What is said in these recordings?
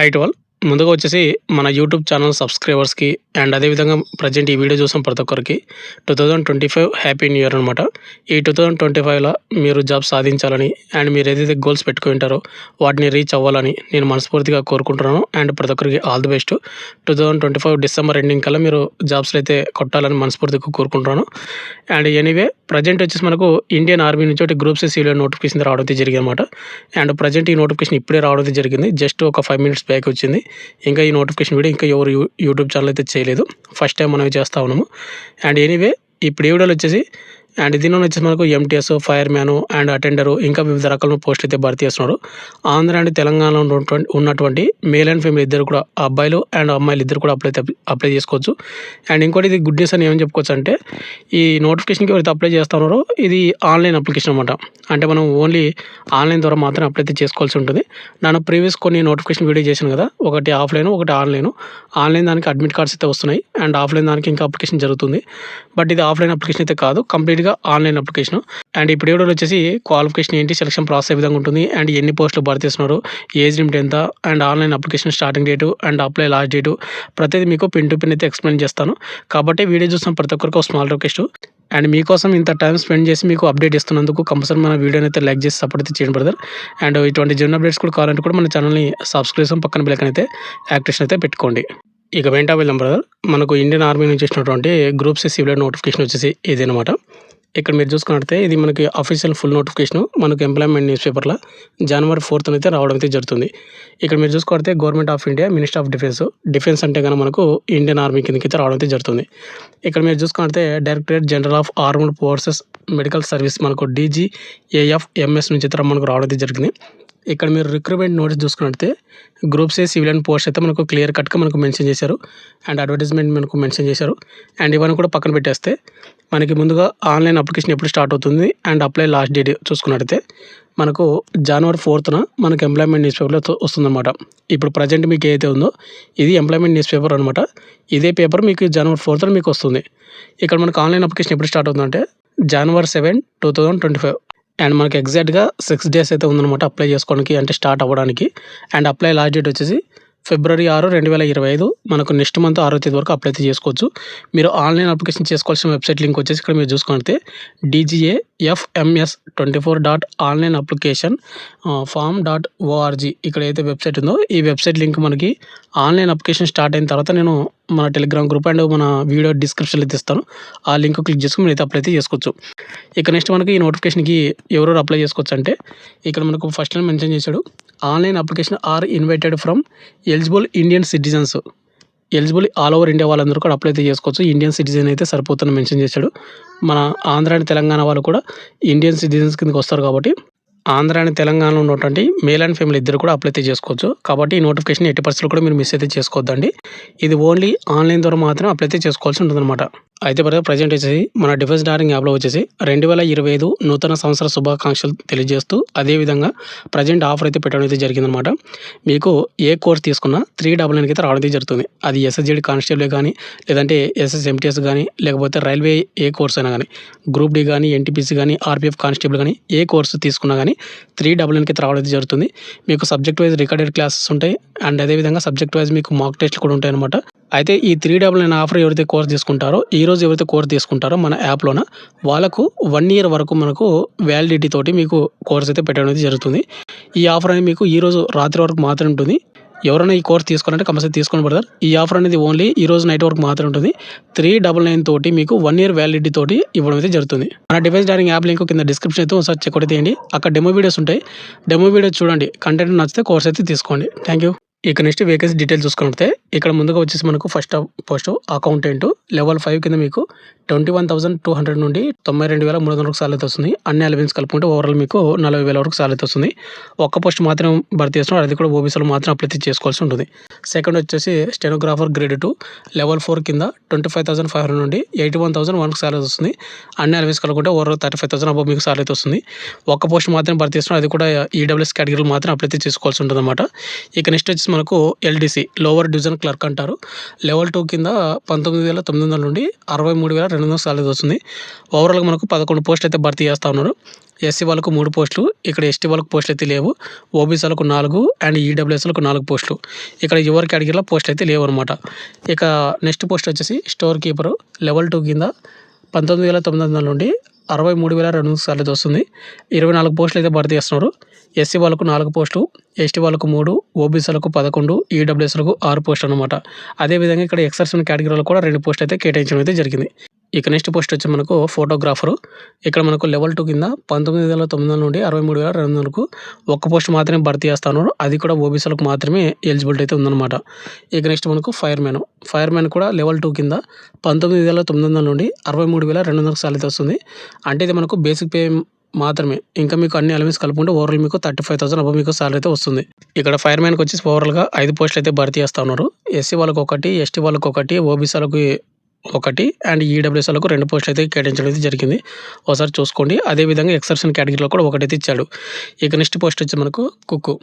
High to all ముందుగా వచ్చేసి మన యూట్యూబ్ ఛానల్ సబ్స్క్రైబర్స్కి అండ్ అదేవిధంగా ప్రజెంట్ ఈ వీడియో చూసిన ప్రతి ఒక్కరికి two thousand twenty five happy new year అనమాట ఈ టూ థౌజండ్ ట్వంటీ ఫైవ్లో మీరు జాబ్ సాధించాలని అండ్ మీరు ఏదైతే గోల్స్ పెట్టుకుని ఉంటారో వాటిని రీచ్ అవ్వాలని నేను మనస్ఫూర్తిగా కోరుకుంటున్నాను అండ్ ప్రతి ఒక్కరికి all the best two thousand twenty five December ending కల్లా మీరు జాబ్స్లో అయితే కొట్టాలని మనస్ఫూర్తిగా కోరుకుంటున్నాను. అండ్ ఎనీవే ప్రజెంట్ వచ్చేసి మనకు ఇండియన్ ఆర్మీ నుంచి ఒకటి గ్రూప్ సి నోటిఫికేషన్ రావడం జరిగింది అనమాట అండ్ ప్రజెంట్ ఈ నోటిఫికేషన్ ఇప్పుడే రావడం జరిగింది. జస్ట్ ఒక ఫైవ్ మినిట్స్ బ్యాక్ వచ్చింది. ఇంకా ఈ నోటిఫికేషన్ వీడియో ఇంకా ఎవరు యూ యూట్యూబ్ ఛానల్ అయితే చేయలేదు. ఫస్ట్ టైం మనం చేస్తూ ఉన్నాము. అండ్ ఎనీవే ఇప్పుడు ఈ వీడియోలో వచ్చేసి అండ్ దీనిలో వచ్చేసి మనకు MTS fireman and attender ఇంకా వివిధ రకాల పోస్టులు అయితే భర్తీ చేస్తున్నారు. ఆంధ్ర అండ్ తెలంగాణలో ఉన్నటువంటి ఉన్నటువంటి మేల్ అండ్ ఫీమేల్ ఇద్దరు కూడా అబ్బాయిలు అండ్ అమ్మాయిలు ఇద్దరు కూడా అప్లై అప్లై చేసుకోవచ్చు. అండ్ ఇంకోటి ఇది గుడ్ న్యూస్ అని ఏమని చెప్పుకోవచ్చు అంటే ఈ నోటిఫికేషన్కి ఎవరైతే అప్లై చేస్తున్నారో ఇది ఆన్లైన్ అప్లికేషన్ అనమాట అంటే మనం ఓన్లీ ఆన్లైన్ ద్వారా మాత్రం అప్లై అయితే చేసుకోవాల్సి ఉంటుంది. నేను ప్రీవియస్ కొన్ని నోటిఫికేషన్ వీడియో చేశాను కదా ఒకటి ఆఫ్లైన్ ఒకటి ఆన్లైన్ ఆన్లైన్ దానికి అడ్మిట్ కార్డ్స్ అయితే వస్తున్నాయి. అండ్ ఆఫ్లైన్ దానికి ఇంకా అప్లికేషన్ జరుగుతుంది. బట్ ఇది ఆఫ్లైన్ అప్లికేషన్ అయితే కాదు. కంప్లీట్ కంప్లీట్గా ఆన్లైన్ అప్లికేషన్. అండ్ ఇప్పుడు వీడియోలో వచ్చేసి క్వాలిఫికేషన్ ఏంటి సెలక్షన్ ప్రాసెస్ ఏ విధంగా ఉంటుంది అండ్ ఎన్ని పోస్టులు భర్తీ చేస్తున్నారు ఏజ్ లిమిట్ ఎంత and online application starting date and apply last date ప్రతిదీ మీకు పిన్ టు పిన్ అయితే ఎక్స్ప్లెయిన్ చేస్తాను. కాబట్టి వీడియో చూసిన ప్రతి ఒక్కరికి ఒక స్మాల్ రిక్వెస్ట్. అండ్ మీకోసం ఇంత టైం స్పెండ్ చేసి మీకు అప్డేట్ ఇస్తున్నందుకు కంపల్సరీ మన వీడియోని అయితే లైక్ చేసి సపోర్ట్ అయితే చేయండి బ్రదర్. అండ్ ఇటువంటి జన్ అప్డేట్స్ కూడా కావాలంటే కూడా మన ఛానల్ని సబ్స్క్రిప్షన్ పక్కన బిల్లకన్ అయితే యాక్టివేషన్ అయితే పెట్టుకోండి. ఇక వెంట వెళ్దాం బ్రదర్ మనకు ఇండియన్ ఆర్మీ నుంచి వచ్చినటువంటి గ్రూప్ సి సివిల్ నోటిఫికేషన్ వచ్చేసి ఇదేనమాట ఇక్కడ మీరు చూసుకున్నట్టే ఇది మనకి అఫీషియల్ ఫుల్ నోటిఫికేషన్ మనకు ఎంప్లాయ్మెంట్ న్యూస్ పేపర్లో జనవరి ఫోర్త్ అయితే రావడం అయితే జరుగుతుంది. ఇక్కడ మీరు చూసుకుంటే government of India minister of defence defence అంటే కనుక మనకు ఇండియన్ ఆర్మీ కిందకి అయితే రావడం అయితే జరుగుతుంది. ఇక్కడ మీరు చూసుకుంటే directorate general of armed forces medical service మనకు డీజీఏఎఫ్ ఎంఎస్ నుంచి అయితే మనకు రావడం అయితే జరిగింది. ఇక్కడ మీరు రిక్రూట్మెంట్ నోటీస్ చూసుకున్నట్టే గ్రూప్స్ ఏ సివిలియన్ పోస్ట్ అయితే మనకు క్లియర్ కట్గా మనకు మెన్షన్ చేశారు. అండ్ అడ్వర్టైజ్మెంట్ మనకు మెన్షన్ చేశారు. అండ్ ఇవన్నీ కూడా పక్కన పెట్టేస్తే మనకి ముందుగా ఆన్లైన్ అప్లికేషన్ ఎప్పుడు స్టార్ట్ అవుతుంది అండ్ అప్లై లాస్ట్ డేట్ చూసుకున్నట్టయితే మనకు జనవరి ఫోర్త్న మనకు ఎంప్లాయ్మెంట్ న్యూస్ పేపర్లో వస్తుందన్నమాట. ఇప్పుడు ప్రజెంట్ మీకు ఏదైతే ఉందో ఇది ఎంప్లాయ్మెంట్ న్యూస్ పేపర్ అనమాట ఇదే పేపర్ మీకు జనవరి ఫోర్త్న మీకు వస్తుంది. ఇక్కడ మనకు ఆన్లైన్ అప్లికేషన్ ఎప్పుడు స్టార్ట్ అవుతుందంటే జనవరి seven two thousand twenty five and మనకి ఎగ్జాక్ట్గా సిక్స్ డేస్ అయితే ఉందన్నమాట అప్లై చేసుకోవడానికి అంటే స్టార్ట్ అవ్వడానికి. అండ్ అప్లై లాస్ట్ డేట్ వచ్చేసి ఫిబ్రవరి ఆరు రెండు వేల ఇరవై ఐదు. మనకు నెక్స్ట్ మంత్ ఆరో తేదీ వరకు అప్లై అయితే చేసుకోవచ్చు. మీరు ఆన్లైన్ అప్లికేషన్ చేసుకోవాల్సిన వెబ్సైట్ లింక్ వచ్చేసి ఇక్కడ మీరు చూసుకుంటే DGA FMS twenty four dot online application form dot ORG ఇక్కడ అయితే వెబ్సైట్ ఉందో ఈ వెబ్సైట్ లింక్ మనకి ఆన్లైన్ అప్లికేషన్ స్టార్ట్ అయిన తర్వాత నేను మన టెలిగ్రామ్ గ్రూప్ అండ్ మన వీడియో డిస్క్రిప్షన్లో ఇస్తాను ఆ లింక్ క్లిక్ చేసుకుని మీరు అయితే అప్లై అయితే చేసుకోవచ్చు. ఇక నెక్స్ట్ మనకి ఈ నోటిఫికేషన్కి ఎవరెవరు అప్లై చేసుకోవచ్చు అంటే ఇక్కడ మనకు ఫస్ట్ టైం మెన్షన్ చేశాడు. Online application are invited from eligible Indian citizens eligible all over India వాళ్ళందరూ కూడా అప్లై అయితే చేసుకోవచ్చు. ఇండియన్ సిటిజన్ అయితే సరిపోతుందని మెన్షన్ చేశాడు. మన ఆంధ్ర అండ్ తెలంగాణ వాళ్ళు కూడా ఇండియన్ సిటిజన్స్ కిందకి వస్తారు కాబట్టి ఆంధ్ర అండ్ తెలంగాణలో ఉన్నటువంటి మేల్ అండ్ ఫీమేల్ ఇద్దరు కూడా అప్లై అయితే చేసుకోవచ్చు. కాబట్టి ఈ నోటిఫికేషన్ ఎట్టి పరిస్థితులు కూడా మీరు మిస్ అయితే చేసుకోవద్దండి. ఇది ఓన్లీ ఆన్లైన్ ద్వారా మాత్రం అప్లై అయితే చేసుకోవాల్సి ఉంటుందన్నమాట. అయితే బ్రదర్ ప్రజెంట్ వచ్చేసి మన డిఫెన్స్ డారింగ్ యాప్లో వచ్చేసి రెండు వేల ఇరవై ఐదు నూతన సంవత్సర శుభాకాంక్షలు తెలియజేస్తూ అదేవిధంగా ప్రజెంట్ ఆఫర్ అయితే పెట్టడం అయితే జరిగిందనమాట మీకు ఏ కోర్స్ తీసుకున్నా త్రీ డబల్ నైన్కి అయితే రావడం జరుగుతుంది. అది ఎస్ఎస్జెడ్ కానిస్టేబుల్ కానీ లేదంటే ఎస్ఎస్ ఎంటీఎస్ కానీ లేకపోతే రైల్వే ఏ కోర్స్ అయినా కానీ గ్రూప్ డి కానీ ఎన్టీపీసీ కానీ ఆర్పీఎఫ్ కానిస్టేబుల్ కానీ ఏ కోర్సు తీసుకున్నా కానీ త్రీ డబల్ ఎన్కి రావడం జరుగుతుంది. మీకు సబ్జెక్ట్ వైజ్ రికార్డెడ్ క్లాసెస్ ఉంటాయి. అండ్ అదేవిధంగా సబ్జెక్ట్ వైజ్ మీకు మాక్ టెస్ట్లు కూడా ఉంటాయి అనమాట అయితే ఈ త్రీ డబల్ నైన్ ఆఫర్ ఎవరైతే కోర్స్ తీసుకుంటారో ఈ రోజు ఎవరైతే కోర్స్ తీసుకుంటారో మన యాప్లోన వాళ్ళకు వన్ ఇయర్ వరకు మనకు వ్యాలిడిటీ తోటి మీకు కోర్స్ అయితే పెట్టడం జరుగుతుంది. ఈ ఆఫర్ అనేది మీకు ఈ రోజు రాత్రి వరకు మాత్రమే ఉంటుంది. ఎవరైనా ఈ కోర్స్ తీసుకోవాలంటే కంపల్సరీ తీసుకొని బ్రదర్. ఈ ఆఫర్ అనేది ఓన్లీ ఈ రోజు నైట్ వరకు మాత్రమే ఉంటుంది. త్రీ డబల్ నైన్ తోటి మీకు వన్ ఇయర్ వ్యాలిడిటీ తోటి ఇవ్వడం అయితే జరుగుతుంది. మన డివైస్ డైరింగ్ యాప్ లింక్ కింద డిస్క్రిప్షన్ అయితే ఒకసారి చెక్ అయితే చేయండి. అక్కడ డెమో వీడియోస్ ఉంటాయి. డెమో వీడియోస్ చూడండి. కంటెంట్ నచ్చితే కోర్స్ అయితే తీసుకోండి. థ్యాంక్ యూ ఇక నెక్స్ట్ వేకెన్సీ డీటెయిల్స్ చూసుకుంటే ఇక్కడ ముందుగా వచ్చేసి మనకు first post accountant level five కింద మీకు twenty one thousand two hundred నుండి తొంభై రెండు వేల మూడు వందల వరకు సాలరీ వస్తుంది అన్ని అలవెన్స్ కలుపుకుంటే ఓవరాల్ మీకు నలభై వేల వరకు సాలరీ వస్తుంది ఒక్క పోస్ట్ మాత్రం భర్తీ చేస్తున్నారు. అది కూడా ఓబీసీలో మాత్రం అప్లై చేసుకోవాల్సి ఉంటుంది. సెకండ్ వచ్చేసి stenographer grade two level four కింద twenty five thousand five hundred నుండి ఎయిటీ వన్ థౌసండ్ వన్కి సాలరీ వస్తుంది. అన్ని అలవెన్స్ కలుపుకుంటే overall thirty five thousand above మీకు సాలరీ వస్తుంది ఒక్క పోస్ట్ మాత్రం భర్తీ చేస్తున్నారు. అది కూడా ఈడబ్ల్యూఎస్ కేటగిరీలు మాత్రం అప్లై చేసుకోవాల్సి ఉంటుంది అనమాట ఇక నెక్స్ట్ వచ్చేసి మనకు ఎల్డీసీ లోవర్ డివిజన్ క్లర్క్ అంటారు. లెవెల్ టూ కింద పంతొమ్మిది వేల తొమ్మిది వందల నుండి అరవై మూడు వేల రెండు వందల సాలరీ వస్తుంది ఓవరాల్గా మనకు పదకొండు పోస్ట్ అయితే భర్తీ చేస్తూ ఉన్నారు ఎస్సీ వాళ్ళకు మూడు పోస్టులు ఇక్కడ ఎస్టీ వాళ్ళకు పోస్టులు అయితే లేవు. ఓబీసీ వాళ్ళకు నాలుగు అండ్ ఈడబ్ల్యూఎస్లకు నాలుగు పోస్టులు ఇక్కడ యువర్ కేటగిరీలో పోస్టులు అయితే లేవు అనమాట ఇక నెక్స్ట్ పోస్ట్ వచ్చేసి స్టోర్ కీపరు లెవెల్ టూ కింద పంతొమ్మిది వేల తొమ్మిది వందల నుండి అరవై మూడు వేల రెండు వందల సాలరీ వస్తుంది ఇరవై నాలుగు పోస్టులు అయితే భర్తీ చేస్తున్నారు. ఎస్సీ వాళ్ళకు నాలుగు పోస్టులు ఎస్టీ వాళ్ళకు మూడు ఓబీసీలకు పదకొండు ఈడబ్ల్యూఎస్లకు ఆరు పోస్టులు అనమాట అదేవిధంగా ఇక్కడ ఎక్సర్సన్ కేటగిరీలో కూడా రెండు పోస్టులు అయితే కేటాయించడం అయితే జరిగింది. ఇక నెక్స్ట్ పోస్ట్ వచ్చి మనకు ఫోటోగ్రాఫరు ఇక్కడ మనకు లెవెల్ టూ కింద పంతొమ్మిది వేల తొమ్మిది వందల నుండి అరవై మూడు వేల రెండు వందలకు ఒక్క పోస్ట్ మాత్రమే భర్తీ చేస్తాను. అది కూడా ఓబీసీలకు మాత్రమే ఎలిజిబిలిటీ అయితే ఉందన్నమాట. ఇక నెక్స్ట్ మనకు ఫైర్ మ్యాన్ ఫైర్ మ్యాన్ కూడా లెవెల్ టూ కింద పంతొమ్మిది వేల తొమ్మిది వందల నుండి అరవై మూడు వేల రెండు వందలకు సాలరీ వస్తుంది అంటే ఇది మనకు బేసిక్ పే మాత్రమే. ఇంకా మీకు అన్ని ఎలిమెంట్స్ కలుపుకుంటే ఓవరాల్ మీకు థర్టీ ఫైవ్ థౌసండ్ అబౌవ్ మీకు సాలరీ అయితే వస్తుంది. ఇక్కడ ఫైర్ మ్యాన్కి వచ్చేసి ఓవరాల్గా ఐదు పోస్టులు అయితే భర్తీ చేస్తా ఉన్నారు. ఎస్సీ వాళ్ళకి ఒకటి ఎస్టీ వాళ్ళకి ఒకటి ఓబీసీ వాళ్ళకి ఒకటి అండ్ ఈడబ్ల్యూఎస్ఎల్కు రెండు పోస్టులు అయితే కేటాయించడం అయితే జరిగింది. ఒకసారి చూసుకోండి. అదేవిధంగా ఎక్సర్షన్ కేటగిరీలో కూడా ఒకటైతే ఇచ్చాడు. ఇక నెక్స్ట్ పోస్ట్ వచ్చి మనకు కుక్కు.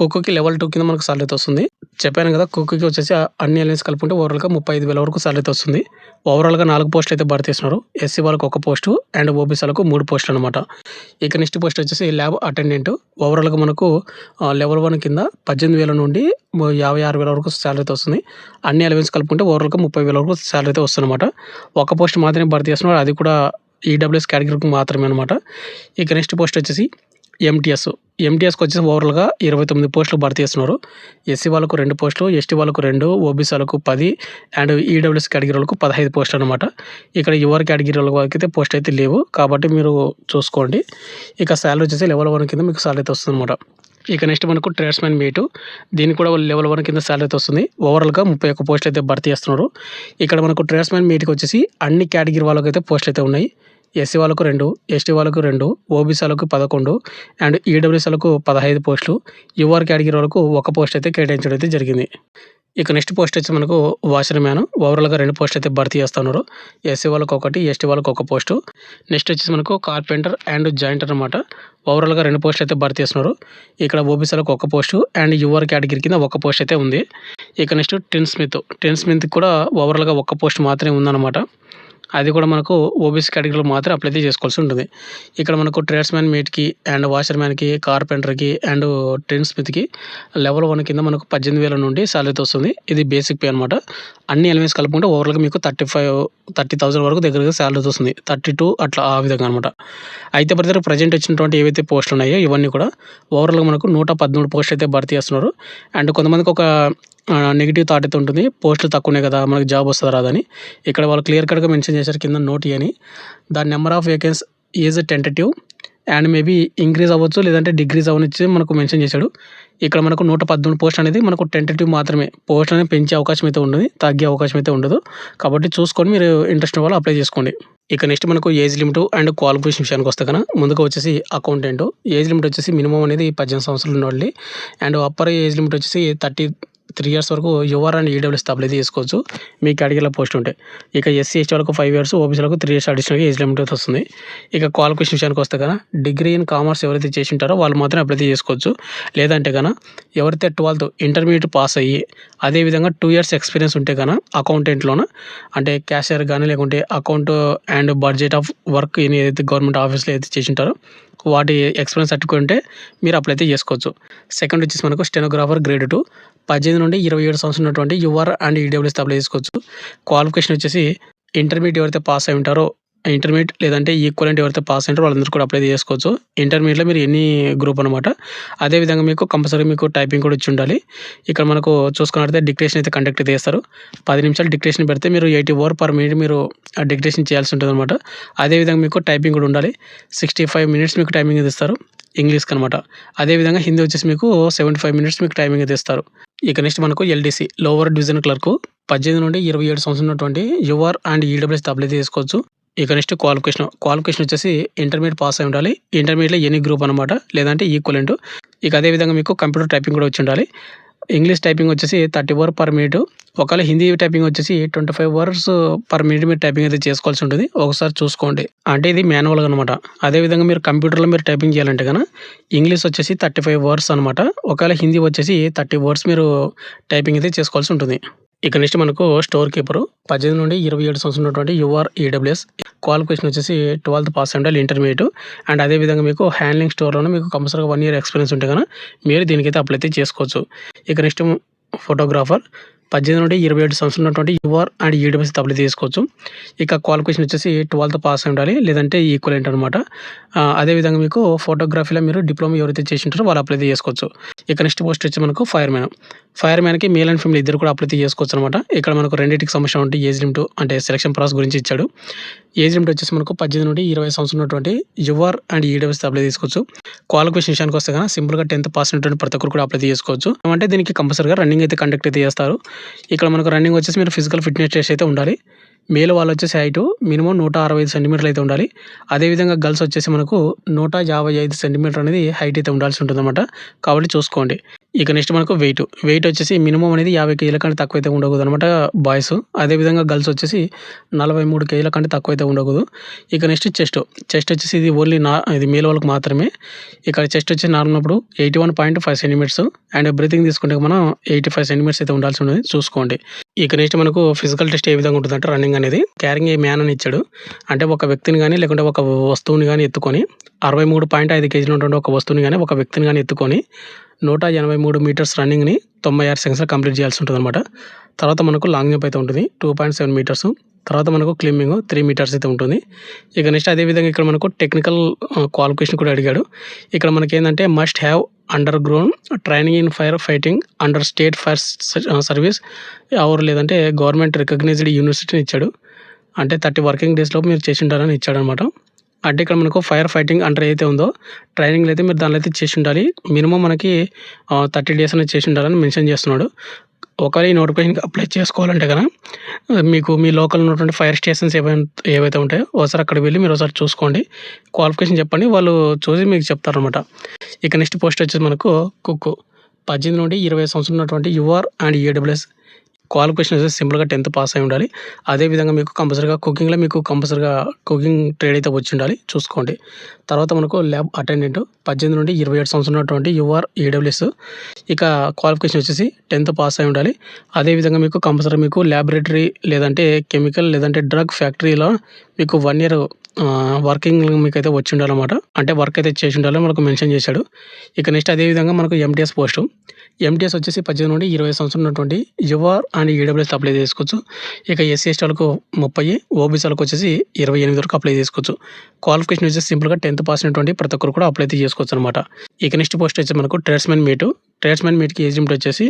కుక్కుకి లెవెల్ టూ కింద మనకు సాలరీ వస్తుంది. చెప్పాను కదా కుక్కుకి వచ్చేసి అన్ని ఎలిమెంట్స్ కలుపుకుంటే ఓవరాల్గా ముప్పై ఐదు వేల వరకు సాలరీ వస్తుంది. ఓవరాల్గా నాలుగు పోస్టులు అయితే భర్తీ చేస్తున్నారు. ఎస్సీ వాళ్ళకి ఒక పోస్టు అండ్ ఓబీసీ వాళ్ళకు మూడు పోస్టులు అనమాట ఇక నెక్స్ట్ పోస్ట్ వచ్చేసి ల్యాబ్ అటెండెంట్ ఓవరాల్గా మనకు లెవెల్ వన్ కింద పద్దెనిమిది వేల నుండి యాభై ఆరు వేల వరకు శాలరీ అయితే వస్తుంది. అన్ని ఎలిమెంట్స్ కలుపుకుంటే ఓవరాల్గా ముప్పై వేల వరకు శాలరీ అయితే వస్తుంది అనమాట ఒక పోస్ట్ మాత్రమే భర్తీ చేస్తున్నారు. అది కూడా ఈడబ్ల్యూఎస్ కేటగిరీకి మాత్రమే అనమాట ఇక నెక్స్ట్ పోస్ట్ వచ్చేసి ఎంటీఎస్ ఎంటీఎస్కి వచ్చేసి ఓవరాల్గా ఇరవై తొమ్మిది పోస్టులు భర్తీ చేస్తున్నారు. ఎస్సీ వాళ్ళకు రెండు పోస్టులు ఎస్టీ వాళ్ళకు రెండు ఓబీసీ వాళ్ళకు పది అండ్ ఈడబ్ల్యూఎస్ కేటగిరీ వాళ్ళకు పదహైదు పోస్టులు అనమాట ఇక్కడ యువర్ కేటగిరీ వాళ్ళకి అయితే పోస్ట్ అయితే లేవు. కాబట్టి మీరు చూసుకోండి. ఇక శాలరీ వచ్చేసి లెవెల్ వన్ కింద మీకు శాలరీ అయితే వస్తుంది అనమాట ఇక నెక్స్ట్ మనకు ట్రేడ్స్మెన్ మీటు దీనికి కూడా లెవెల్ వన్ కింద శాలరీ అయితే వస్తుంది. ఓవరాల్గా ముప్పై ఒక్క పోస్టులు అయితే భర్తీ చేస్తున్నారు. ఇక్కడ మనకు ట్రేడ్స్మెన్ మీట్కి వచ్చేసి అన్ని కేటగిరీ వాళ్ళకైతే అయితే పోస్టులు అయితే ఉన్నాయి. ఎస్సీ వాళ్ళకు రెండు ఎస్టీ వాళ్ళకు రెండు ఓబీసీ వాళ్ళకు పదకొండు అండ్ ఈడబ్ల్యూసీలకు పదహైదు పోస్టులు. యువర్ కేటగిరీ వాళ్ళకు ఒక పోస్ట్ అయితే కేటాయించడం అయితే జరిగింది. ఇక నెక్స్ట్ పోస్ట్ వచ్చి మనకు వాషర్ మ్యాన్. ఓవరాల్గా రెండు పోస్ట్ అయితే భర్తీ చేస్తున్నారు. ఎస్సీ వాళ్ళకి ఒకటి ఎస్టీ వాళ్ళకి ఒక పోస్టు. నెక్స్ట్ వచ్చేసి మనకు కార్పెంటర్ అండ్ జాయింటర్ అనమాట ఓవరాల్గా రెండు పోస్టులు అయితే భర్తీ చేస్తున్నారు. ఇక్కడ ఓబీసీలకు ఒక పోస్టు అండ్ యువర్ కేటగిరీ కింద ఒక పోస్ట్ అయితే ఉంది. ఇక next tinsmith. Tinsmith కూడా ఓవరాల్గా ఒక పోస్ట్ మాత్రమే ఉందన్నమాట. అది కూడా మనకు ఓబీసీ కేటగిరీలో మాత్రం అప్లై అయితే చేసుకోవాల్సి ఉంటుంది. ఇక్కడ మనకు ట్రేడ్స్మెన్ మీట్కి అండ్ వాషర్మెన్కి కార్పెంటర్కి అండ్ టెన్ స్మిత్కి లెవెల్ వన్ కింద మనకు పద్దెనిమిది వేల నుండి సాలరీ వస్తుంది. ఇది బేసిక్ పే అనమాట అన్ని ఎలిమెంట్స్ కలుపుకుంటే ఓవరాల్గా మీకు థర్టీ ఫైవ్ థర్టీ థౌసండ్ వరకు దగ్గరగా సాలరీ వస్తుంది. థర్టీ టూ అట్లా ఆ విధంగా అనమాట అయితే ప్రతి ప్రజెంట్ వచ్చినటువంటి ఏవైతే పోస్టులు ఉన్నాయో ఇవన్నీ కూడా ఓవరాల్గా మనకు నూట పదమూడు పోస్టులు అయితే భర్తీ చేస్తున్నారు. అండ్ కొంతమందికి ఒక నెగిటివ్ థాట్ అయితే ఉంటుంది. పోస్టులు తక్కువనే కదా మనకి జాబ్ వస్తుందా రాదని. ఇక్కడ వాళ్ళు క్లియర్ కట్గా మెన్షన్ చేశారు కింద నోట్ అని. దాని number of vacancies is tentative and maybe increase అవ్వచ్చు లేదంటే డిగ్రీస్ అవ్వనిచ్చి మనకు మెన్షన్ చేశాడు. ఇక్కడ మనకు నూట పద్దెనిమిది పోస్ట్ అనేది మనకు టెంటేటివ్ మాత్రమే. పోస్ట్ అనేది పెంచే అవకాశం అయితే ఉండదు తగ్గే అవకాశం అయితే ఉండదు. కాబట్టి చూసుకొని మీరు ఇంట్రెస్ట్ వాళ్ళు అప్లై చేసుకోండి. ఇక నెక్స్ట్ మనకు ఏజ్ లిమిట్ అండ్ క్వాలిఫికేషన్ విషయానికి వస్తే కదా ముందుగా వచ్చేసి అకౌంటెంట్ ఏజ్ లిమిట్ వచ్చేసి మినిమం అనేది పద్దెనిమిది సంవత్సరాలు ఉన్నవాళ్ళు అండ్ అప్పర్ ఏజ్ లిమిట్ వచ్చేసి థర్టీ త్రీ ఇయర్స్ వరకు యువర్ అండ్ ఈడబ్ల్యూఎస్ అప్లై చేసుకోవచ్చు. మీ కేటగిరీలో పోస్ట్ ఉంటే. ఇక ఎస్సీ ఎస్టీ వాళ్ళకు ఫైవ్ ఇయర్స్ ఓబీసీలకు త్రీ ఇయర్స్ అడిషనల్గా ఏజ్ లిమిట్ అయితే వస్తుంది. ఇక క్వాలిఫికేషన్ విషయానికి వస్తే కదా డిగ్రీ ఇన్ కామర్స్ ఎవరైతే చేసి ఉంటారో వాళ్ళు మాత్రం అప్లై చేసుకోవచ్చు. లేదంటే కనుక ఎవరైతే ట్వెల్త్ ఇంటర్మీడియట్ పాస్ అయ్యి అదేవిధంగా టూ ఇయర్స్ ఎక్స్పీరియన్స్ ఉంటే కనుక అకౌంటెంట్లోన అంటే క్యాషియర్ కానీ లేకుంటే account and budget of work ఏదైతే గవర్నమెంట్ ఆఫీస్లో అయితే చేసి ఉంటారో వాటి ఎక్స్పీరియన్స్ సర్టిఫికేట్ ఉంటే మీరు అప్లై అయితే చేసుకోవచ్చు. సెకండ్ వచ్చేసి మనకు స్టెనోగ్రాఫర్ గ్రేడ్ టూ పద్దెనిమిది నుండి ఇరవై ఏడు సంవత్సరం ఉన్నటువంటి యువర్ అండ్ ఈడబ్ల్యూఎస్ అప్లై చేసుకోవచ్చు క్వాలిఫికేషన్ వచ్చేసి ఇంటర్మీడియట్ ఎవరైతే పాస్ అయి ఉంటారో ఇంటర్మీడియట్ లేదంటే ఈక్వలెంట్ ఎవరైతే పాస్ అయ్యారో వాళ్ళందరూ కూడా అప్లై చేసుకోవచ్చు. ఇంటర్మీడియట్లో మీరు ఎన్ని గ్రూప్ అనమాట అదేవిధంగా మీకు కంపల్సరీ మీకు టైపింగ్ కూడా వచ్చి ఉండాలి. ఇక్కడ మనకు చూసుకున్నట్లయితే డిక్టేషన్ అయితే కండక్ట్ చేస్తారు. పది నిమిషాలు డిక్టేషన్ పెడితే మీరు ఎయిటీ ఓవర్ పర్ మినిట్ మీరు డిక్టేషన్ చేయాల్సి ఉంటుంది అనమాట అదేవిధంగా మీకు టైపింగ్ కూడా ఉండాలి. సిక్స్టీ ఫైవ్ మినిట్స్ మీకు టైమింగ్ ఇస్తారు. ఇంగ్లీష్కి అనమాట అదేవిధంగా హిందీ వచ్చేసి మీకు సెవెంటీ ఫైవ్ మినిట్స్ మీకు టైమింగ్ ఇస్తారు. ఇక నెక్స్ట్ మనకు ఎల్డీసీ లోవర్ డివిజన్ క్లర్క్ పద్దెనిమిది నుండి ఇరవై ఏడు సంవత్సరం ఉన్నటువంటి యువర్ అండ్ ఈడబ్ల్యూఎస్ అప్లై చేసుకోవచ్చు ఇక నెక్స్ట్ క్వాలిఫికేషన్ క్వాలిఫికేషన్ వచ్చేసి ఇంటర్మీడియట్ పాస్ అయి ఉండాలి. ఇంటర్మీడియట్లో ఎనీ గ్రూప్ అనమాట లేదంటే ఈక్వలెంట్ ఇక అదేవిధంగా మీకు కంప్యూటర్ టైపింగ్ కూడా వచ్చి ఉండాలి. ఇంగ్లీష్ టైపింగ్ వచ్చేసి థర్టీ వర్ పర్ మినిట్ ఒకవేళ హిందీ టైపింగ్ వచ్చేసి twenty five words per minute మీరు టైపింగ్ అయితే చేసుకోవాల్సి ఉంటుంది. ఒకసారి చూసుకోండి. అంటే ఇది మాన్యువల్గా అనమాట అదేవిధంగా మీరు కంప్యూటర్లో మీరు టైపింగ్ చేయాలంటే కనుక ఇంగ్లీష్ వచ్చేసి థర్టీ ఫైవ్ వర్డ్స్ అనమాట ఒకవేళ హిందీ వచ్చేసి థర్టీ వర్డ్స్ మీరు టైపింగ్ అయితే చేసుకోవాల్సి ఉంటుంది. ఇక నెక్స్ట్ మనకు స్టోర్ కీపరు పద్దెనిమిది నుండి ఇరవై ఏడు సంవత్సరం ఉన్నటువంటి యుఆర్ ఈడబ్ల్యూఎస్ క్వాలిఫికేషన్ వచ్చేసి twelfth pass and intermediate and అదేవిధంగా మీకు హ్యాండ్లింగ్ స్టోర్లోనే మీకు కంపల్సరీగా వన్ ఇయర్ ఎక్స్పీరియన్స్ ఉంటే కనుక మీరు దీనికైతే అప్లై అయితే చేసుకోవచ్చు. ఇక నెక్స్ట్ ఫోటోగ్రాఫర్ పద్దెనిమిది నుండి ఇరవై ఏడు సంవత్సరం ఉన్నటువంటి యువర్ అండ్ ఈడబ్ల్యూఎస్ అప్లై చేసుకోవచ్చు. ఇక క్వాలిఫికేషన్ వచ్చేసి ట్వెల్త్ పాస్ ఉండాలి లేదంటే ఈక్వల్ అనమాట అదేవిధంగా మీకు ఫోటోగ్రఫీలో మీరు డిప్లొమా ఎవరైతే చేసి ఉంటారో వాళ్ళు అప్లై చేసుకోవచ్చు. ఇక నెక్స్ట్ పోస్ట్ వచ్చి మనకు ఫైర్ మ్యాన్ ఫైర్ మ్యాన్కి మేల్ అండ్ ఫీమేల్ ఇద్దరు కూడా అప్లై చేసుకోవచ్చు అనమాట ఇక్కడ మనకు రెండింటికి సమస్య ఉంటే ఏజ్ లిమిట్ అంటే సెలక్షన్ ప్రాసెస్ గురించి ఇచ్చాడు. ఏజ్ లిమిట్ వచ్చేసి మనకు పద్దెనిమిది నుండి ఇరవై సంవత్సరం ఉన్నటువంటి యువర్ అండ్ ఈడబ్ల్యూస్ అప్లై చేసుకోవచ్చు. క్వాలిఫికేషన్ విషయానికి వస్తే కానీ సింపుల్గా టెన్త్ పాస్ అయినటువంటి ప్రతి ఒక్కరు కూడా అప్లై చేసుకోవచ్చు. అంటే దీనికి కంపల్సరీగా రన్నింగ్ అయితే కండక్ట్ అయితే చేస్తారు. ఇక్కడ మనకు రన్నింగ్ వచ్చేసి మీరు ఫిజికల్ ఫిట్నెస్ టెస్ట్ అయితే ఉండాలి. మేల్ వాళ్ళు వచ్చేసి హైటు మినిమం నూట అరవై ఐదు సెంటీమీటర్లు అయితే ఉండాలి. అదేవిధంగా గర్ల్స్ వచ్చేసి మనకు నూట యాభై ఐదు సెంటీమీటర్ అనేది హైట్ అయితే ఉండాల్సి ఉంటుంది అనమాట కాబట్టి చూసుకోండి. ఇక నెక్స్ట్ మనకు వెయిట్ వెయిట్ వచ్చేసి మినిమం అనేది యాభై కేజీల కంటే తక్కువ అయితే ఉండకూడదు అనమాట బాయ్స్ అదేవిధంగా గర్ల్స్ వచ్చేసి నలభై మూడు కేజీల కంటే తక్కువ అయితే ఉండకూడదు. ఇక నెక్స్ట్ చెస్ట్ చెస్ట్ వచ్చేసి ఇది ఓన్లీ నా ఇది మేల్ వాళ్ళకి మాత్రమే. ఇక్కడ చెస్ట్ వచ్చి normal eighty one point five centimetres and breathing తీసుకుంటే మనం ఎయిటీ ఫైవ్ సెంటీమీటర్స్ అయితే ఉండాల్సి ఉంటుంది చూసుకోండి. ఇక నెక్స్ట్ మనకు ఫిజికల్ టెస్ట్ ఏ విధంగా ఉంటుందంటే రన్నింగ్ అనేది క్యారింగ్ ఏ మ్యాన్ అని ఇచ్చాడు. అంటే ఒక వ్యక్తిని కానీ లేకుంటే ఒక వస్తువుని కానీ ఎత్తుకొని అరవై మూడు పాయింట్ ఐదు కేజీలు ఉన్నటువంటి ఒక వస్తువుని కానీ ఒక వ్యక్తిని కానీ ఎత్తుకొని నూట ఎనభై మూడు మీటర్స్ రన్నింగ్ని తొంభై ఆరు సెకండ్స్లో కంప్లీట్ చేయాల్సి ఉంటుంది అనమాట తర్వాత మనకు లాంగ్ జంప్ అయితే ఉంటుంది. టూ పాయింట్ సెవెన్ మీటర్స్ తర్వాత మనకు క్లిమ్మింగ్ త్రీ మీటర్స్ అయితే ఉంటుంది. ఇక నెక్స్ట్ అదేవిధంగా ఇక్కడ మనకు టెక్నికల్ క్వాలిఫికేషన్ కూడా అడిగాడు. ఇక్కడ మనకి ఏంటంటే must have under ground training in fire fighting under state fire service ఎవరు లేదంటే గవర్నమెంట్ రికగ్నైజ్డ్ యూనివర్సిటీని ఇచ్చాడు. అంటే థర్టీ వర్కింగ్ డేస్లో మీరు చేసి ఉంటారని ఇచ్చాడనమాట. అంటే ఇక్కడ మనకు ఫైర్ ఫైటింగ్ అండర్ అయితే ఉందో ట్రైనింగ్లో అయితే మీరు దానిలో అయితే చేసి ఉండాలి మినిమం మనకి థర్టీ డేస్ అనేది చేసి ఉండాలని మెన్షన్ చేస్తున్నాడు. ఒకవేళ ఈ నోటిఫికేషన్కి అప్లై చేసుకోవాలంటే కదా మీకు మీ లోకల్ ఉన్నటువంటి ఫైర్ స్టేషన్స్ ఏవైనా ఏవైతే ఉంటాయో ఒకసారి అక్కడికి వెళ్ళి మీరు ఒకసారి చూసుకోండి. క్వాలిఫికేషన్ చెప్పండి. వాళ్ళు చూసి మీకు చెప్తారనమాట ఇక నెక్స్ట్ పోస్ట్ వచ్చేసి మనకు కుక్కు. పద్దెనిమిది నుండి ఇరవై సంవత్సరం ఉన్నటువంటి యుఆర్ అండ్ ఈడబ్ల్యూఎస్ క్వాలిఫికేషన్ వచ్చేసి సింపుల్గా టెన్త్ పాస్ అయి ఉండాలి. అదేవిధంగా మీకు కంపల్సరీగా కుకింగ్లో మీకు కంపల్సరీగా కుకింగ్ ట్రేడ్ అయితే వచ్చి ఉండాలి. చూసుకోండి. తర్వాత మనకు ల్యాబ్ అటెండెంట్ పద్దెనిమిది నుండి ఇరవై ఏడు సంవత్సరం ఉన్నటువంటి యూఆర్ ఈడబ్ల్యూఎస్ ఇక క్వాలిఫికేషన్ వచ్చేసి టెన్త్ పాస్ అయి ఉండాలి. అదేవిధంగా మీకు కంపల్సరీ మీకు ల్యాబొరేటరీ లేదంటే కెమికల్ లేదంటే డ్రగ్ ఫ్యాక్టరీలో మీకు వన్ ఇయర్ వర్కింగ్ మీకు అయితే వచ్చి ఉండాలన్నమాట. అంటే వర్క్ అయితే చేసి ఉండాలని మనకు మెన్షన్ చేశాడు. ఇక నెక్స్ట్ అదేవిధంగా మనకు ఎంటీఎస్ పోస్టు. ఎంటీఎస్ వచ్చేసి పద్దెనిమిది నుండి ఇరవై సంవత్సరం ఉన్నటువంటి యువ అండ్ ఈడబ్ల్యూఎస్ అప్లై చేసుకోవచ్చు. ఇక ఎస్సీ ఎస్టీ వాళ్ళకు ముప్పై ఓబీసీ వాళ్ళకి వచ్చేసి ఇరవై ఎనిమిది వరకు అప్లై చేసుకోవచ్చు. క్వాలిఫికేషన్ వచ్చేసి సింపుల్గా టెన్త్ పాస్ అయినటువంటి ప్రతి ఒక్కరు కూడా అప్లై చేసుకోవచ్చు అనమాట ఇక నెక్స్ట్ పోస్ట్ వచ్చి మనకు ట్రేడ్స్మెన్ మీటు ట్రేడ్స్మెన్ మీట్కి ఏజ్ లిమిట్ వచ్చేసి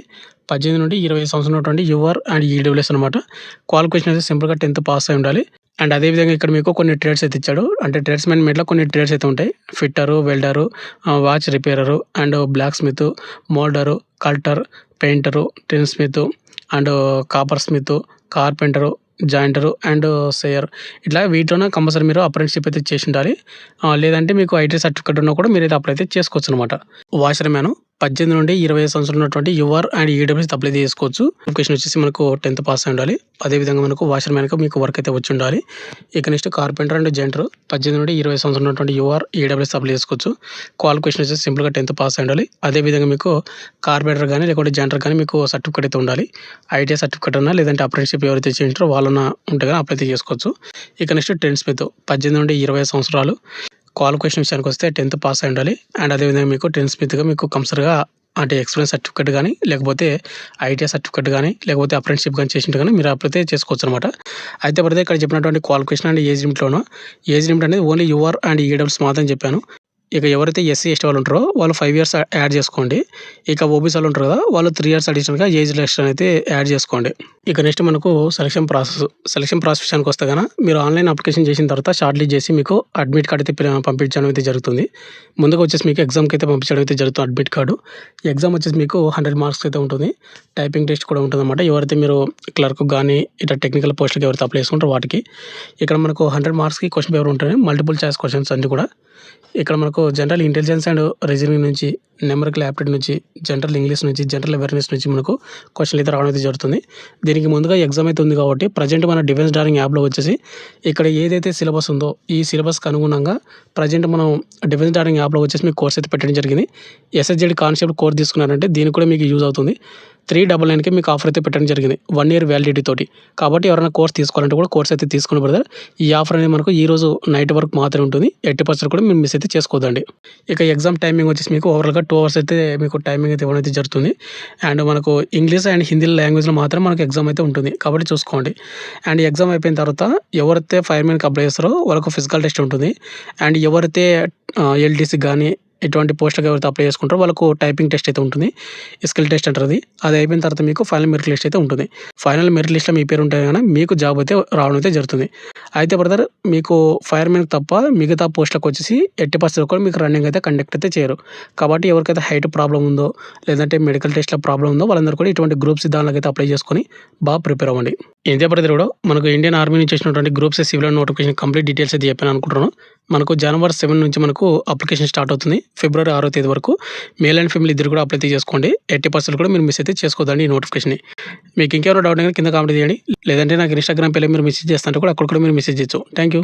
పద్దెనిమిది నుండి ఇరవై సంవత్సరం ఉన్నటువంటి యువర్ అండ్ ఈడబ్ల్యూఎస్ అనమాట క్వాలిఫికేషన్ అయితే సింపుల్గా టెన్త్ పాస్ అయి ఉండాలి. అండ్ అదేవిధంగా ఇక్కడ మీకు కొన్ని ట్రేడ్స్ అయితే ఇచ్చాడు. అంటే ట్రేడ్స్మెన్ మీట్లో కొన్ని ట్రేడ్స్ అయితే ఉంటాయి. Fitter welder watch repairer and blacksmith moulder cutler painter tinsmith and coppersmith carpenter jointer and sawyer. ఇట్లా వీటిలోనే కంపల్సరీ మీరు అప్రెంటిషిప్ అయితే చేసి ఉండాలి. లేదంటే మీకు ఐటీ సర్టిఫికేట్ ఉన్నా కూడా మీరు అయితే అప్లై అయితే చేసుకోవచ్చు అనమాట వాషర్ మ్యాను పద్దెనిమిది నుండి ఇరవై సంవత్సరాలు ఉన్నటువంటి యువర్ అండ్ ఈడబ్ల్యూస్ అప్లై చేసుకోవచ్చు. లొకేషన్ వచ్చేసి మనకు టెన్త్ పాస్ అయి ఉండాలి. అదేవిధంగా మనకు వాషర్ మ్యాన్కి మీకు వర్క్ అయితే వచ్చి ఉండాలి. ఇక నెక్స్ట్ కార్పెంటర్ అండ్ జెంటర్ పద్దెనిమిది నుండి ఇరవై సంవత్సరాలు ఉన్నటువంటి యువర్ ఈడబ్ల్యూస్ అప్లై చేసుకోవచ్చు. క్వాలిఫికేషన్ వచ్చేసి సింపుల్గా టెన్త్ పాస్ అయి ఉండాలి. అదేవిధంగా మీకు కార్పెంటర్ కానీ లేకుంటే జెంటర్ కానీ మీకు సర్టిఫికేట్ అయితే ఉండాలి. ఐటీఐ సర్టిఫికేట్ ఉన్నా లేదంటే అప్రెంటిషిప్ ఎవరైతే చేయించారో వాళ్ళన్న ఉంటే కానీ అప్లై చేసుకోవచ్చు. ఇక నెక్స్ట్ టెన్త్ స్మిత్ పద్దెనిమిది నుండి ఇరవై సంవత్సరాలు. క్వాలిఫికేషన్ విషయానికి వస్తే టెన్త్ పాస్ అయి ఉండాలి. అండ్ అదేవిధంగా మీకు టెన్త్ స్మిత్గా మీకు కంపల్సరీగా అంటే ఎక్స్పీరియన్స్ సర్టిఫికేట్ కానీ లేకపోతే ఐటీఐ సర్టిఫికేట్ కానీ లేకపోతే అప్రెంటిషిప్ కానీ చేసినట్టు కానీ మీరు అప్లై చేసుకోవచ్చు అనమాట అయితే పడితే ఇక్కడ చెప్పినటువంటి క్వాలిఫికేషన్ అండ్ ఏజ్ లిమిట్లోనూ ఏజ్ లిమిట్ అనేది ఓన్లీ యువర్ అండ్ ఈడబ్ల్యూస్ మాత్రం చెప్పాను. ఇక ఎవరైతే ఎస్సీ ఎస్టీ వాళ్ళు ఉంటారో వాళ్ళు ఫైవ్ ఇయర్స్ యాడ్ చేసుకోండి. ఇక ఓబీసీ వాళ్ళు ఉంటారు కదా వాళ్ళు త్రీ ఇయర్స్ అడిషనల్గా ఏజ్ రిలేషన్ అయితే యాడ్ చేసుకోండి. ఇక నెక్స్ట్ మనకు సెలక్షన్ ప్రాసెస్ సెలక్షన్ ప్రాసెస్ విషయానికి వస్తే కనుక మీరు ఆన్లైన్ అప్లికేషన్ చేసిన తర్వాత షార్ట్ లిస్ట్ చేసి మీకు అడ్మిట్ కార్డ్ అయితే పంపించడం అయితే జరుగుతుంది. ముందుగా వచ్చేసి మీకు ఎగ్జామ్కి అయితే పంపించడం అయితే జరుగుతుంది అడ్మిట్ కార్డు ఎగ్జామ్ వచ్చేసి మీకు హండ్రెడ్ మార్క్స్ అయితే ఉంటుంది. టైపింగ్ టెస్ట్ కూడా ఉంటుంది అనమాట ఎవరైతే మీరు క్లర్క్ కానీ ఇట్లా టెక్నికల్ పోస్టులకి ఎవరైతే అప్లై చేసుకుంటారో వాటికి. ఇక్కడ మనకు హండ్రెడ్ మార్క్స్కి క్వశ్చన్ పేపర్ ఉంటుంది మల్టిపుల్ చాయిస్ క్వశ్చన్స్ అన్ని కూడా ఇక్కడ మనకు జనరల్ ఇంటెలిజెన్స్ అండ్ రీజనింగ్ నుంచి నెంబర్కి యాప్టిట్యూడ్ నుంచి జనరల్ ఇంగ్లీష్ నుంచి జనరల్ అవేర్నెస్ నుంచి మనకు క్వశ్చన్లు అయితే రావడం అయితే జరుగుతుంది. దీనికి ముందుగా ఎగ్జామ్ అయితే ఉంది కాబట్టి ప్రజెంట్ మన డిఫెన్స్ డారింగ్ యాప్లో వచ్చేసి ఇక్కడ ఏదైతే సిలబస్ ఉందో ఈ సిలబస్కి అనుగుణంగా ప్రజెంట్ మనం డిఫెన్స్ డారింగ్ యాప్లో వచ్చేసి మీకు కోర్స్ అయితే పెట్టడం జరిగింది. ఎస్ఎస్జెడ్ కాన్సెప్ట్ కోర్స్ తీసుకున్నారంటే దీనికి కూడా మీకు యూజ్ అవుతుంది. త్రీ డబల్ నైన్కి మీకు ఆఫర్ అయితే పెట్టడం జరిగింది. వన్ ఇయర్ వ్యాలిడిటీ తోటి. కాబట్టి ఎవరైనా కోర్స్ తీసుకోవాలంటే కూడా కోర్స్ అయితే తీసుకుని బ్రదర్ ఈ ఆఫర్ అనేది మనకు ఈ రోజు నైట్ వరకు మాత్రమే ఉంటుంది. ఎయిటీ పర్సెంట్ కూడా మీరు మిస్ అయితే చేసుకోవద్దండి ఇక ఎగ్జామ్ టైమింగ్ వచ్చేసి మీకు ఓవరాల్గా టూ అవర్స్ అయితే మీకు టైమింగ్ అయితే ఇవ్వడం అయితే జరుగుతుంది. అండ్ మనకు ఇంగ్లీష్ అండ్ హిందీ లాంగ్వేజ్లో మాత్రం మనకు ఎగ్జామ్ అయితే ఉంటుంది. కాబట్టి చూసుకోండి. అండ్ ఎగ్జామ్ అయిపోయిన తర్వాత ఎవరైతే ఫైర్మెన్కి అప్లై చేస్తారో వాళ్ళకు ఫిజికల్ టెస్ట్ ఉంటుంది. అండ్ ఎవరైతే ఎల్టీసీ కానీ ఎటువంటి పోస్ట్కి ఎవరైతే అప్లై చేసుకుంటారో వాళ్ళకు టైపింగ్ టెస్ట్ అయితే ఉంటుంది స్కిల్ టెస్ట్ అంటారు అది అది అయిపోయిన తర్వాత మీకు ఫైనల్ మెరిట్ లిస్ట్ అయితే ఉంటుంది ఫైనల్ మెరిట్ లిస్ట్లో మీ పేరు ఉంటే కానీ మీకు జాబ్ అయితే రావడం అయితే జరుగుతుంది అయితే బ్రదర్ మీకు ఫైర్మెన్ తప్ప మిగతా పోస్టులకు వచ్చేసి ఎట్టి పరిస్థితుల్లో కూడా మీకు రన్నింగ్ అయితే కండక్ట్ అయితే చేయరు కాబట్టి ఎవరికైతే హైట్ ప్రాబ్లం ఉందో లేదంటే మెడికల్ టెస్ట్లో ప్రాబ్లం ఉందో వాళ్ళందరూ కూడా ఇటువంటి గ్రూప్స్ దానిలోకి అయితే అప్లై చేసుకొని బాగా ప్రిపేర్ అవ్వండి ఇంతే బ్రదర్ కూడా మనకు ఇండియన్ ఆర్మీ నుంచి వచ్చినటువంటి groups civil notification complete details అయితే చెప్పాను అనుకుంటున్నాను మనకు జనవరి సెవెన్ నుంచి మనకు అప్లికేషన్ స్టార్ట్ అవుతుంది ఫిబ్రవరి ఆరో తేదీ వరకు మేల్ అండ్ ఫీమేల్ ఇద్దరు కూడా అప్లై చేసుకోండి. ఎయిటీ పర్సెంట్ కూడా మీరు మిస్ అయితే చేసుకోదండి ఈ నోటిఫికేషన్ మీకు ఇంకెవరో డౌట్ అయినా కింద కామెంట్ చేయండి. లేదంటే నాకు ఇన్స్టాగ్రామ్ పేరు మీరు మెసేజ్ చేస్తుంటే కూడా అక్కడ కూడా మీరు మెసేజ్ చేయొచ్చు. Thank you